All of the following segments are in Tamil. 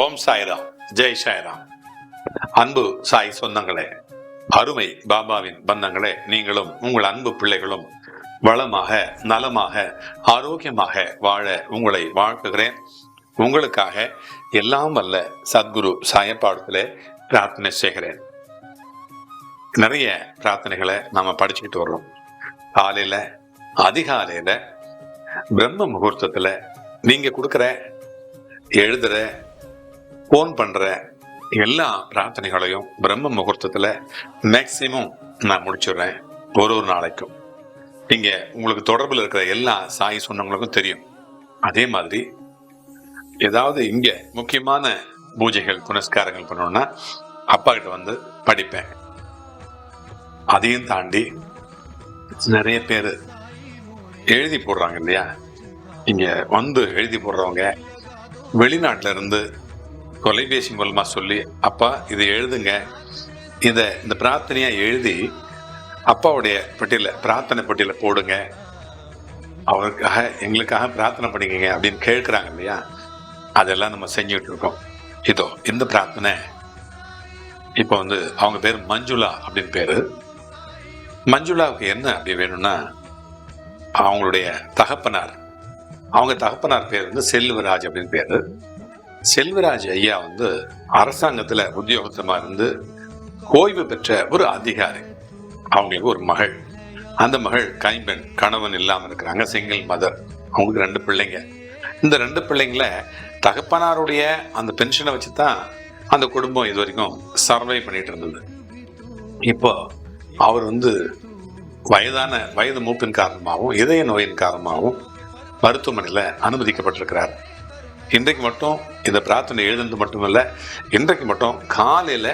ஓம் சாய்ராம். ஜெய் சாய்ராம். அன்பு சாய் சொந்தங்களே அருமை பாபாவின் பந்தங்களே நீங்களும் உங்கள் அன்பு பிள்ளைகளும் வளமாக நலமாக ஆரோக்கியமாக வாழ உங்களை வாழ்த்துகிறேன். உங்களுக்காக எல்லாம் வல்ல சத்குரு சாயப்பாடத்திலே பிரார்த்தனை செய்கிறேன். நிறைய பிரார்த்தனைகளை நாம படிச்சுக்கிட்டு வர்றோம். காலையில அதிகாலையில பிரம்ம முகூர்த்தத்துல நீங்க கொடுக்குற எழுதுற ஃபோன் பண்ற எல்லா பிரார்த்தனைகளையும் பிரம்ம முகூர்த்தத்தில் மேக்சிமம் நான் முடிச்சிடுறேன். ஒரு ஒரு நாளைக்கும். நீங்கள் உங்களுக்கு தொடர்பில் இருக்கிற எல்லா சாய் சொன்னவங்களுக்கும் தெரியும். அதே மாதிரி ஏதாவது இங்கே முக்கியமான பூஜைகள் புனஸ்காரங்கள் பண்ணணும்னா அப்பா கிட்ட வந்து படிப்பேன். அதையும் தாண்டி நிறைய பேர் எழுதி போடுறாங்க இல்லையா? இங்கே வந்து எழுதி போடுறவங்க வெளிநாட்டுல இருந்து தொலைபேசி மூலமாக சொல்லி அப்பா இதை எழுதுங்க. இதை இந்த பிரார்த்தனையாக எழுதி அப்பாவுடைய பட்டியலில் பிரார்த்தனை பட்டியலில் போடுங்க. அவருக்காக எங்களுக்காக பிரார்த்தனை பண்ணிக்கங்க அப்படின்னு கேட்குறாங்க இல்லையா? அதெல்லாம் நம்ம செஞ்சுட்டு இருக்கோம். இதோ இந்த பிரார்த்தனை. இப்போ வந்து அவங்க பேர் மஞ்சுளா அப்படின்னு பேர். மஞ்சுளாவுக்கு என்ன அப்படி வேணும்னா அவங்களுடைய தகப்பனார். அவங்க தகப்பனார் பேர் வந்து செல்வராஜ் அப்படின்னு பேர். செல்வராஜ் ஐயா வந்து அரசாங்கத்துல உத்தியோகத்தமா இருந்து ஓய்வு பெற்ற ஒரு அதிகாரி. அவங்களுக்கு ஒரு மகள். அந்த மகள் கைம்பெண் கணவன் இல்லாமல் இருக்கிறாங்க. சிங்கிள் மதர் அவங்களுக்கு ரெண்டு பிள்ளைங்க. இந்த ரெண்டு பிள்ளைங்கள தகப்பனாருடைய அந்த பென்ஷனை வச்சு தான் அந்த குடும்பம் இது வரைக்கும் சர்வை பண்ணிட்டு இருந்தது. இப்போ அவர் வந்து வயதான வயது மூப்பின் காரணமாகவும் இதய நோயின் காரணமாகவும் மருத்துவமனையில் அனுமதிக்கப்பட்டிருக்கிறார். இன்றைக்கு மட்டும் இந்த பிரார்த்தனை எழுதுனது மட்டுமல்ல இன்றைக்கு மட்டும் காலையில்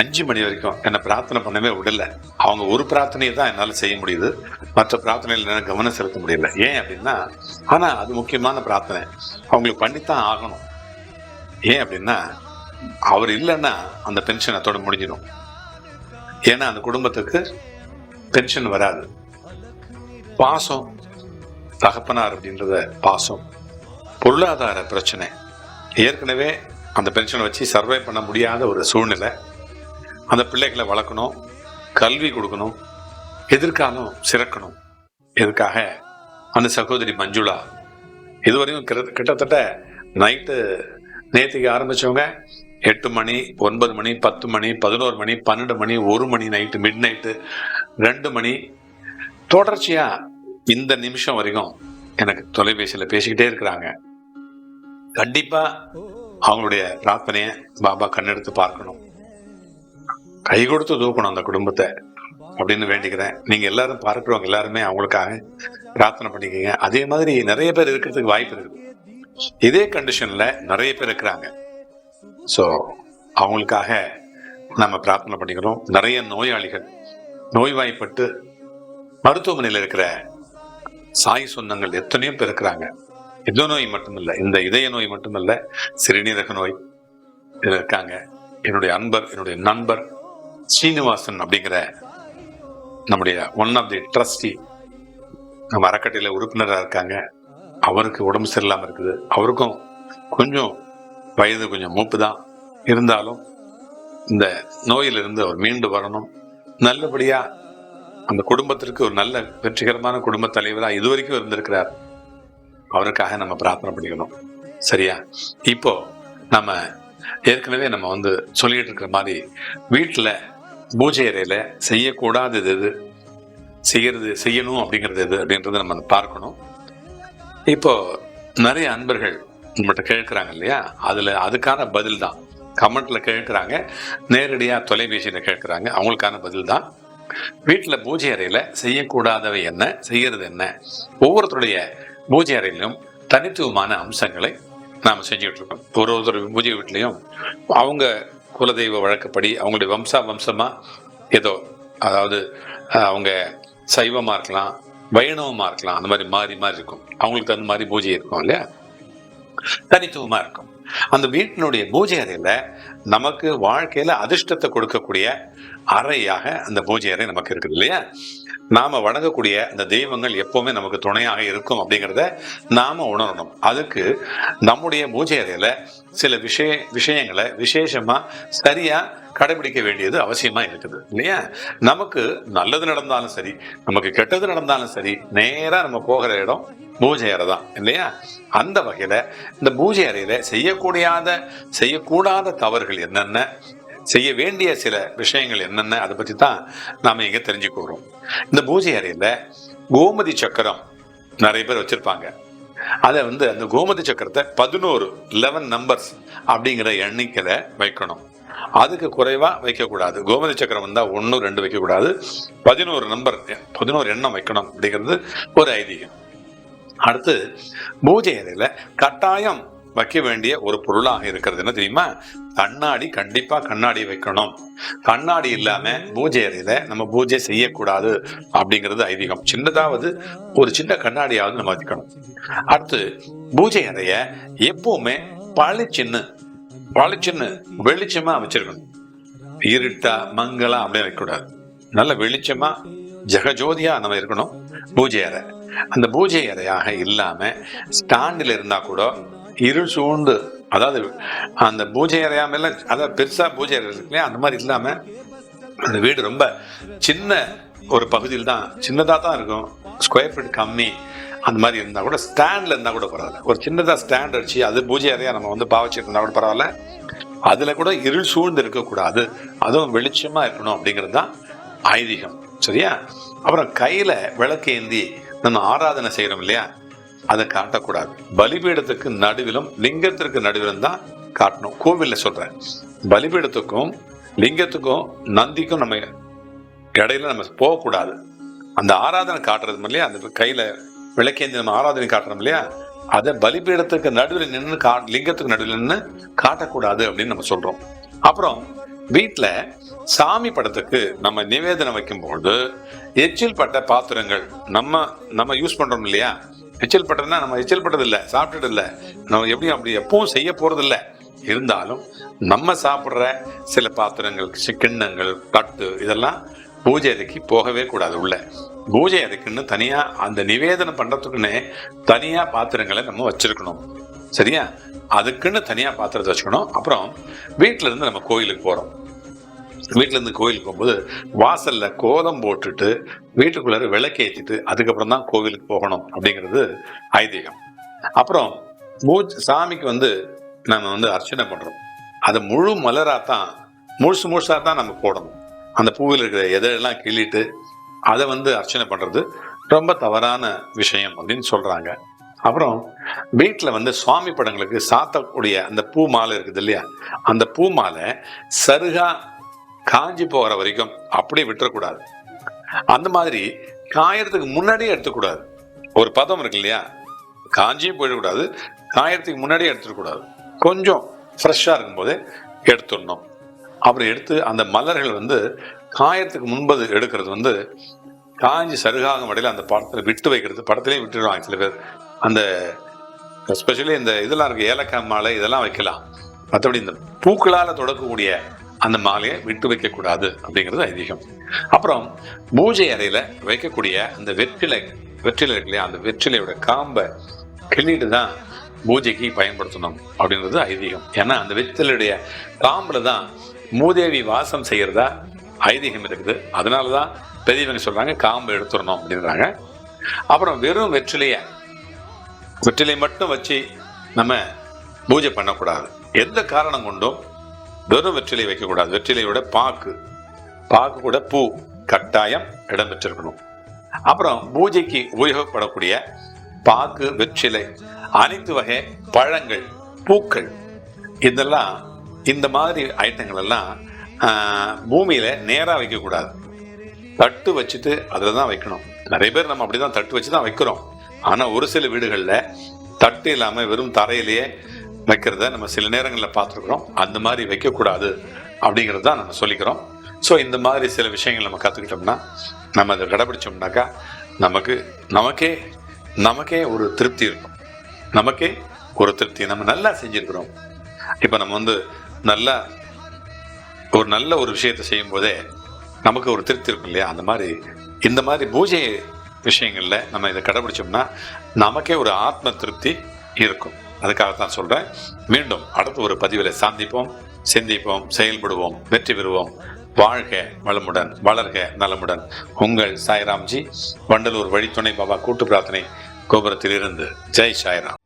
அஞ்சு மணி வரைக்கும் என்னை பிரார்த்தனை பண்ணவே விடல. அவங்க ஒரு பிரார்த்தனையை தான் என்னால் செய்ய முடியுது. மற்ற பிரார்த்தனையில் என்னால் கவனம் செலுத்த முடியல. ஏன் அப்படின்னா ஆனால் அது முக்கியமான பிரார்த்தனை. அவங்களுக்கு பண்ணித்தான் ஆகணும். ஏன் அப்படின்னா அவர் இல்லைன்னா அந்த பென்ஷன் அத்தோட முடிஞ்சிடும். ஏன்னா அந்த குடும்பத்துக்கு பென்ஷன் வராது. பாசம் தகப்பனார் அப்படின்றத பாசம். பொருளாதார பிரச்சனை. ஏற்கனவே அந்த பென்ஷனை வச்சு சர்வை பண்ண முடியாத ஒரு சூழ்நிலை. அந்த பிள்ளைகளை வளர்க்கணும் கல்வி கொடுக்கணும் எதிர்காலம் சிறக்கணும். இதுக்காக அந்த சகோதரி மஞ்சுளா இதுவரையும் கிட்ட- கிட்டத்தட்ட நைட்டு நேற்றுக்கு ஆரம்பிச்சவங்க எட்டு மணி ஒன்பது மணி பத்து மணி பதினோரு மணி பன்னெண்டு மணி ஒரு மணி நைட்டு மிட் நைட்டு ரெண்டு மணி. தொடர்ச்சியாக இந்த நிமிஷம் வரைக்கும் எனக்கு தொலைபேசியில் பேசிக்கிட்டே இருக்கிறாங்க. கண்டிப்பா அவங்களுடைய பிரார்த்தனைய பாபா கண்ணெடுத்து பார்க்கணும். கை கொடுத்து தூக்கணும் அந்த குடும்பத்தை அப்படின்னு வேண்டிக்கிறேன். நீங்க எல்லாரும் பார்க்கிறவங்க எல்லாருமே அவங்களுக்காக பிரார்த்தனை பண்ணிக்கங்க. அதே மாதிரி நிறைய பேர் இருக்கிறதுக்கு வாய்ப்பு இருக்கு. இதே கண்டிஷன்ல நிறைய பேர் இருக்கிறாங்க. ஸோ அவங்களுக்காக நம்ம பிரார்த்தனை பண்ணிக்கிறோம். நிறைய நோயாளிகள் நோய்வாய்ப்பட்டு மருத்துவமனையில் இருக்கிற சாய் சொந்தங்கள் எத்தனையோ பேர் இருக்கிறாங்க. எந்த நோய் மட்டுமல்ல இந்த இதய நோய் மட்டுமல்ல சிறுநீரக நோய் இதில் இருக்காங்க. என்னுடைய அன்பர் என்னுடைய நண்பர் ஸ்ரீனிவாசன் அப்படிங்கிற நம்முடைய ஒன் ஆஃப் தி ட்ரஸ்டி நம்ம அறக்கட்டையில் உறுப்பினராக இருக்காங்க. அவருக்கு உடம்பு சரியில்லாமல் இருக்குது. அவருக்கும் கொஞ்சம் வயது கொஞ்சம் மூப்பு தான். இருந்தாலும் இந்த நோயிலிருந்து அவர் மீண்டு வரணும். நல்லபடியாக அந்த குடும்பத்திற்கு ஒரு நல்ல வெற்றிகரமான குடும்ப தலைவராக இதுவரைக்கும் இருந்திருக்கிறார். அவருக்காக நம்ம பிரார்த்தனை பண்ணிக்கணும். சரியா? இப்போ நம்ம ஏற்கனவே நம்ம வந்து சொல்லிட்டு இருக்கிற மாதிரி வீட்டில் பூஜை அறையில் செய்யக்கூடாதது எது செய்கிறது செய்யணும் அப்படிங்கிறது எது அப்படின்றத நம்ம பார்க்கணும். இப்போ நிறைய அன்பர்கள் நம்மகிட்ட கேட்குறாங்க இல்லையா? அதில் அதுக்கான பதில் தான். கமெண்ட்ல கேட்குறாங்க. நேரடியாக தொலைபேசியில் கேட்குறாங்க. அவங்களுக்கான பதில் தான். வீட்டில் பூஜை அறையில் செய்யக்கூடாதவை என்ன? செய்யறது என்ன? ஒவ்வொருத்தருடைய பூஜை அறையிலும் தனித்துவமான அம்சங்களை நாம செஞ்சுட்டு இருக்கோம் ஒரு ஒருத்தர் பூஜை வீட்லேயும் அவங்க குலதெய்வ வழக்கப்படி அவங்களுடைய வம்சா வம்சமா ஏதோ அதாவது அவங்க சைவமா இருக்கலாம் வைணவமா இருக்கலாம் அந்த மாதிரி மாறி மாறி இருக்கும். அவங்களுக்கு தகுந்த மாதிரி பூஜை இருக்கும் இல்லையா? தனித்துவமா இருக்கும். அந்த வீட்டினுடைய பூஜை அறையில நமக்கு வாழ்க்கையில அதிர்ஷ்டத்தை கொடுக்கக்கூடிய அறையாக அந்த பூஜை அறை நமக்கு இருக்குது இல்லையா? நாம வணங்கக்கூடிய அந்த தெய்வங்கள் எப்பவுமே நமக்கு துணையாக இருக்கும் அப்படிங்கிறத நாம உணரணும். அதுக்கு நம்முடைய பூஜை அறையில சில விஷய விஷயங்களை விசேஷமா சரியா கடைபிடிக்க வேண்டியது அவசியமா இருக்குது இல்லையா? நமக்கு நல்லது நடந்தாலும் சரி நமக்கு கெட்டது நடந்தாலும் சரி நேரா நம்ம போகிற இடம் பூஜை அறை தான் இல்லையா? அந்த வகையில இந்த பூஜை அறையில செய்யக்கூடியாத செய்யக்கூடாத தவறுகள் என்னென்ன? செய்ய வேண்டிய சில விஷயங்கள் என்னென்ன அதை பற்றி தான் நாம் இங்கே தெரிஞ்சுக்கிறோம் இந்த பூஜை அறையில் கோமதி சக்கரம் நிறைய பேர் வச்சிருப்பாங்க. அதை வந்து அந்த கோமதி சக்கரத்தை பதினோரு லெவன் நம்பர்ஸ் அப்படிங்கிற எண்ணிக்கையில் வைக்கணும். அதுக்கு குறைவாக வைக்கக்கூடாது. கோமதி சக்கரம் வந்தால் ஒன்று ரெண்டு வைக்கக்கூடாது. பதினோரு நம்பர் பதினோரு எண்ணம் வைக்கணும் அப்படிங்கிறது ஒரு ஐதீகம். அடுத்து பூஜை அறையில் கட்டாயம் வைக்க வேண்டிய ஒரு பொருளாக இருக்கிறது. என்ன தெரியுமா? கண்ணாடி கண்டிப்பா கண்ணாடி வைக்கணும். கண்ணாடி இல்லாம பூஜை அறையில நம்ம பூஜை செய்யக்கூடாது அப்படிங்கிறது ஐதீகம். சின்னதாவது ஒரு சின்ன கண்ணாடியாவது நம்ம வைக்கணும். அடுத்து பூஜை அறைய எப்பவுமே பளிச்சின்னு பளிச்சின்னு வெளிச்சமா வச்சிருக்கணும். இருட்டா மங்களா அப்படியே வைக்கக்கூடாது. நல்ல வெளிச்சமா ஜெகஜோதியா நம்ம இருக்கணும் பூஜை அறை. அந்த பூஜை அறையாக இல்லாம ஸ்டாண்டில் இருந்தா கூட இருள் சூழ்ந்து அதாவது அந்த பூஜை அறையாமல் அதாவது பெருசா பூஜை அறை இருக்கு இல்லையா? அந்த மாதிரி இல்லாம அந்த வீடு ரொம்ப சின்ன ஒரு பகுதியில் தான் சின்னதாக தான் இருக்கும். ஸ்கொயர் ஃபீட் கம்மி. அந்த மாதிரி இருந்தால் கூட ஸ்டாண்டில் இருந்தால் கூட பரவாயில்ல. ஒரு சின்னதாக ஸ்டாண்ட் அடிச்சு அது பூஜை அறையாக நம்ம வந்து பாவச்சிட்டு இருந்தால் கூட பரவாயில்ல. அதில் கூட இருள் சூழ்ந்து இருக்கக்கூடாது. அதுவும் வெளிச்சமாக இருக்கணும் அப்படிங்கிறது தான் ஐதீகம். சரியா? அப்புறம் கையில் விளக்கு ஏந்தி நம்ம ஆராதனை செய்கிறோம் இல்லையா? அதை காட்டக்கூடாது. பலிபீடத்துக்கு நடுவிலும் லிங்கத்திற்கு நடுவிலும் தான் காட்டணும். கோவில்ல சொல்றேன். பலிபீடத்துக்கும் லிங்கத்துக்கும் நந்திக்கும் நம்ம இடையில நம்ம போகக்கூடாது. அந்த ஆராதனை காட்டுறது இல்லையா? அந்த கையில விளக்கேந்தி நம்ம ஆராதனை காட்டுறோம் இல்லையா? அதை பலிபீடத்துக்கு நடுவில் நின்று கா லிங்கத்துக்கு நடுவில் நின்று காட்டக்கூடாது அப்படின்னு நம்ம சொல்றோம். அப்புறம் வீட்டில் சாமி படத்துக்கு நம்ம நிவேதனம் வைக்கும்போது எச்சில் பட்ட பாத்திரங்கள் நம்ம நம்ம யூஸ் பண்றோம் இல்லையா? எச்சல் பட்டதுன்னா நம்ம எச்சல் பட்டது இல்லை சாப்பிட்டது இல்லை நம்ம எப்படியும் அப்படி எப்பவும் செய்ய போறது இல்லை இருந்தாலும் நம்ம சாப்பிட்ற சில பாத்திரங்கள் கிண்ணங்கள் தட்டு இதெல்லாம் பூஜை அறைக்கு போகவே கூடாது உள்ள. பூஜை அறைக்குன்னு தனியா அந்த நிவேதனம் பண்றதுக்குன்னே தனியா பாத்திரங்களை நம்ம வச்சிருக்கணும். சரியா? அதுக்குன்னு தனியா பாத்திரத்தை வச்சுக்கணும். அப்புறம் வீட்டிலேருந்து இருந்து நம்ம கோயிலுக்கு போறோம். வீட்டிலேருந்து கோயிலுக்கு போகும்போது வாசலில் கோலம் போட்டுட்டு வீட்டுக்குள்ளார விளக்கேற்றிட்டு அதுக்கப்புறம் தான் கோவிலுக்கு போகணும் அப்படிங்கிறது ஐதீகம். அப்புறம் பூஜ் சாமிக்கு வந்து நம்ம வந்து அர்ச்சனை பண்ணுறோம் அதை முழு மலராக தான் முழுசு முழுசாக தான் நம்ம போடணும். அந்த பூவில் இருக்கிற எதெல்லாம் கிள்ளிட்டு அதை வந்து அர்ச்சனை பண்ணுறது ரொம்ப தவறான விஷயம் அப்படின்னு சொல்கிறாங்க அப்புறம் வீட்டில் வந்து சுவாமி படங்களுக்கு சாத்தக்கூடிய அந்த பூ மாலை இருக்குது இல்லையா? அந்த பூ மாலை சருகா காஞ்சி போகிற வரைக்கும் அப்படியே விட்டுறக்கூடாது. அந்த மாதிரி காயறதுக்கு முன்னாடியே எடுத்துக்கூடாது. ஒரு பதம் இருக்கு இல்லையா? காஞ்சியும் போயிடக்கூடாது காயறதுக்கு முன்னாடியே எடுத்துடக்கூடாது. கொஞ்சம் ஃப்ரெஷ்ஷாக இருக்கும்போதே எடுத்துடணும். அப்புறம் எடுத்து அந்த மலர்கள் வந்து காயறதுக்கு முன்பது எடுக்கிறது வந்து காஞ்சி சருகாகும் வடையில் அந்த படத்தில் விட்டு வைக்கிறது படத்துலேயும் விட்டுடுவாங்க சில பேர். அந்த எஸ்பெஷலி இந்த இதெல்லாம் இருக்குது ஏலக்காய் மாலை இதெல்லாம் வைக்கலாம். மற்றபடி இந்த பூக்களால் தொடக்கக்கூடிய அந்த மாலையை விட்டு வைக்கக்கூடாது அப்படிங்கிறது ஐதீகம். அப்புறம் பூஜை அறையில் வைக்கக்கூடிய அந்த வெற்றிலை வெற்றிலை இருக்கு இல்லையா அந்த வெற்றிலையோட காம்பை கிள்ளிட்டு தான் பூஜைக்கு பயன்படுத்தணும் அப்படின்றது ஐதீகம். ஏன்னா அந்த வெற்றிலையுடைய காம்பில் தான் மூதேவி வாசம் செய்கிறதா ஐதீகம் இருக்குது. அதனால தான் பெரியவங்க சொல்கிறாங்க காம்பை எடுத்துடணும் அப்படின்றாங்க. அப்புறம் வெறும் வெற்றிலையை வெற்றிலை மட்டும் வச்சு நம்ம பூஜை பண்ணக்கூடாது. எந்த காரணம் கொண்டும் வெறும் வெற்றிலை வைக்கக்கூடாது வெற்றிலையோட பாக்கு. பாக்கு கூட பூ கட்டாயம் இடம் பெற்றிருக்கணும். அப்புறம் பூஜைக்கு உபயோகப்படக்கூடிய பாக்கு வெற்றிலை அனைத்து வகை பழங்கள் பூக்கள். இதெல்லாம் இந்த மாதிரி ஐட்டங்கள் எல்லாம் ஆஹ், பூமியில வைக்கக்கூடாது தட்டு வச்சுட்டு அதில் தான் வைக்கணும். நிறைய பேர் நம்ம அப்படிதான் தட்டு வச்சு தான் வைக்கிறோம். ஆனால் ஒரு சில வீடுகளில் தட்டு இல்லாமல் வெறும் தரையிலேயே வைக்கிறத நம்ம சில நேரங்களில் பார்த்துருக்குறோம். அந்த மாதிரி வைக்கக்கூடாது அப்படிங்கிறது தான் நம்ம சொல்லிக்கிறோம். ஸோ இந்த மாதிரி சில விஷயங்கள் நம்ம கற்றுக்கிட்டோம்னா நம்ம அதை கடைபிடிச்சோம்னாக்கா நமக்கு நமக்கே நமக்கே ஒரு திருப்தி இருக்கும். நமக்கே ஒரு திருப்தி. நம்ம நல்லா செஞ்சுருக்கிறோம். இப்போ நம்ம வந்து நல்லா ஒரு நல்ல ஒரு விஷயத்தை செய்யும் போதே நமக்கு ஒரு திருப்தி இருக்கும் இல்லையா? அந்த மாதிரி இந்த மாதிரி பூஜை விஷயங்களில் நம்ம இதை கடைபிடிச்சோம்னா நமக்கே ஒரு ஆத்ம திருப்தி இருக்கும். அதுக்காகத்தான் சொல்றேன். மீண்டும் அடுத்த ஒரு பதிவில் சந்திப்போம். சிந்திப்போம் செயல்படுவோம் வெற்றி பெறுவோம். வாழ்க வளமுடன் வளர்க நலமுடன். உங்கள் சாய்ராம்ஜி வண்டலூர் வழித்துணை பாபா கூட்டு பிரார்த்தனை கோபுரத்திலிருந்து. ஜெய் சாய்ராம்.